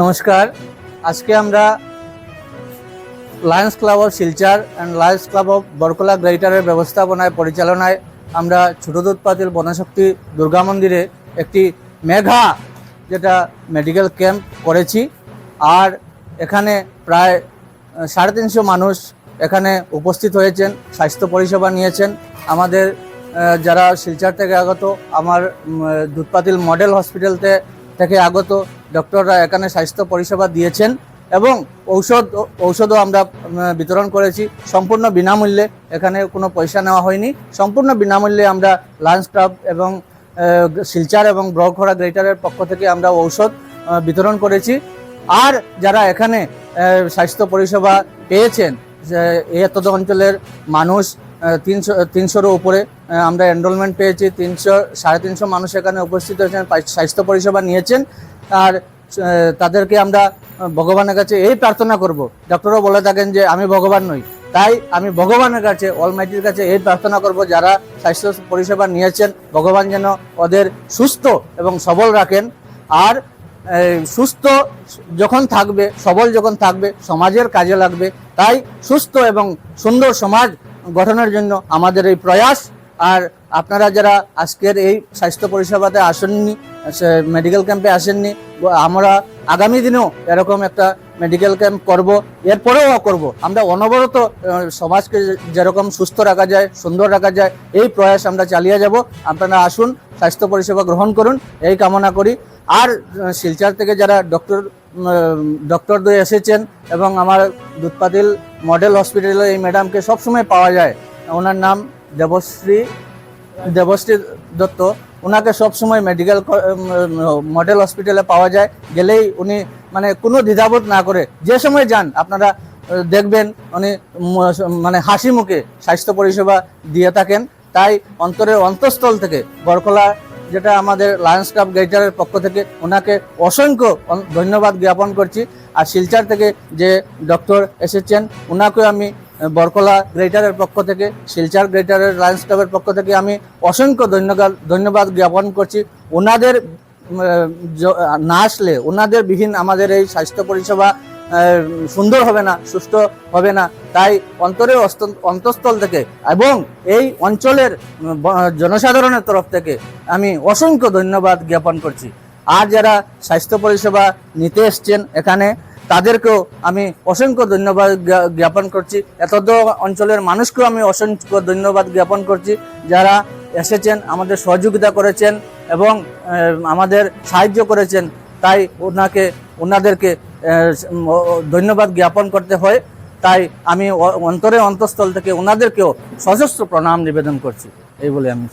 নমস্কার। আজকে আমরা Lions Club of Silchar and Lions Club of Borkola গ্রেটারের ব্যবস্থাপনায়, পরিচালনায় আমরা ছোট দুধপাতিল বনশক্তি দুর্গা মন্দিরে একটি মেঘা যেটা মেডিকেল ক্যাম্প করেছি। আর এখানে প্রায় সাড়ে তিনশো মানুষ এখানে উপস্থিত হয়েছেন, স্বাস্থ্য পরিষেবা নিয়েছেন। আমাদের যারা শিলচর থেকে আগত, আমার দুধপাতিল মডেল হসপিটালতে থেকে আগত ডক্টররা এখানে স্বাস্থ্য পরিষেবা দিয়েছেন এবং ঔষধ, ঔষধও আমরা বিতরণ করেছি। সম্পূর্ণ বিনামূল্যে এখানে কোনো পয়সা নেওয়া হয়নি। সম্পূর্ণ বিনামূল্যে আমরা লাঞ্চ ক্লাব এবং শিলচর এবং ব্রখরা গ্রেটারের পক্ষ থেকে আমরা ঔষধ বিতরণ করেছি। আর যারা এখানে স্বাস্থ্য পরিষেবা পেয়েছেন এত অঞ্চলের মানুষ তিনশো তিনশোরও উপরে। আমরা এনরোলমেন্ট পেয়েছি তিনশো, সাড়ে তিনশো মানুষ এখানে উপস্থিত হয়েছেন স্বাস্থ্য পরিষেবা নিয়েছেন। আর তাদেরকে আমরা ভগবানের কাছে এই প্রার্থনা করব। ডক্টরও বলে থাকেন যে, আমি ভগবান নই। তাই আমি ভগবানের কাছে অলমাইটির কাছে এই প্রার্থনা করব, যারা স্বাস্থ্য পরিষেবা নিয়েছেন, ভগবান যেন ওদের সুস্থ এবং সবল রাখেন। আর সুস্থ যখন থাকবে, সবল যখন থাকবে, সমাজের কাজে লাগবে, তাই সুস্থ এবং সুন্দর সমাজ গঠনের জন্য আমাদের এই প্রয়াস। আর আপনারা যারা আজকের এই স্বাস্থ্য পরিষেবাতে আসেননি মেডিকেল ক্যাম্পে আসেননি, আমরা আগামী দিনেও এরকম একটা মেডিকেল ক্যাম্প করব, এরপরেও করব। আমরা অনবরত সমাজকে যেরকম সুস্থ রাখা যায়, সুন্দর রাখা যায়, এই প্রয়াস আমরা চালিয়ে যাব। আপনারা আসুন, স্বাস্থ্য পরিষেবা গ্রহণ করুন, এই কামনা করি। আর শিলচর থেকে যারা ডক্টর ডক্টর দই এসেছেন এবং আমার দুধপাতিল মডেল হসপিটালে এই ম্যাডামকে সবসময় পাওয়া যায়। ওনার নাম দেবশ্রী দেবশ্রী দত্ত। ওনাকে সবসময় মেডিকেল মডেল হসপিটালে পাওয়া যায়। গেলেই উনি মানে কোনো দ্বিধাবোধ না করে যে সময় যান, আপনারা দেখবেন উনি মানে হাসি মুখে স্বাস্থ্য পরিষেবা দিয়ে থাকেন। তাই অন্তরের অন্তঃস্থল থেকে বরকলা যেটা আমাদের লায়ন্স ক্লাব গেটারের পক্ষ থেকে ওনাকে অসংখ্য ধন্যবাদ জ্ঞাপন করছি। আর শিলচর থেকে যে ডক্টর এসেছেন ওনাকে আমি বরকলা গ্রেটারের পক্ষ থেকে, শিলচর গ্রেটারের লায়ন্স ক্লাবের পক্ষ থেকে আমি অসংখ্য ধন্যবাদ ধন্যবাদ জ্ঞাপন করছি। ওনাদের না আসলে, ওনাদের বিহীন আমাদের এই স্বাস্থ্য পরিষেবা সুন্দর হবে না, সুস্থ হবে না। তাই অন্তরের অস্ত- অন্তঃস্থল থেকে এবং এই অঞ্চলের জনসাধারণের তরফ থেকে আমি অসংখ্য ধন্যবাদ জ্ঞাপন করছি। আর যারা স্বাস্থ্য পরিষেবা নিতে এসছেন এখানে, তাদেরকেও আমি অসংখ্য ধন্যবাদ জ্ঞাপন করছি। এতদ অঞ্চলের মানুষকেও আমি অসংখ্য ধন্যবাদ জ্ঞাপন করছি। যারা এসেছেন, আমাদের সহযোগিতা করেছেন এবং আমাদের সাহায্য করেছেন, তাই ওনাকে, ওনাদেরকে ধন্যবাদ জ্ঞাপন করতে হয়। তাই আমি অন্তরে অন্তঃস্থল থেকে ওনাদেরকেও সশস্ত্র প্রণাম নিবেদন করছি। এই বলে আমি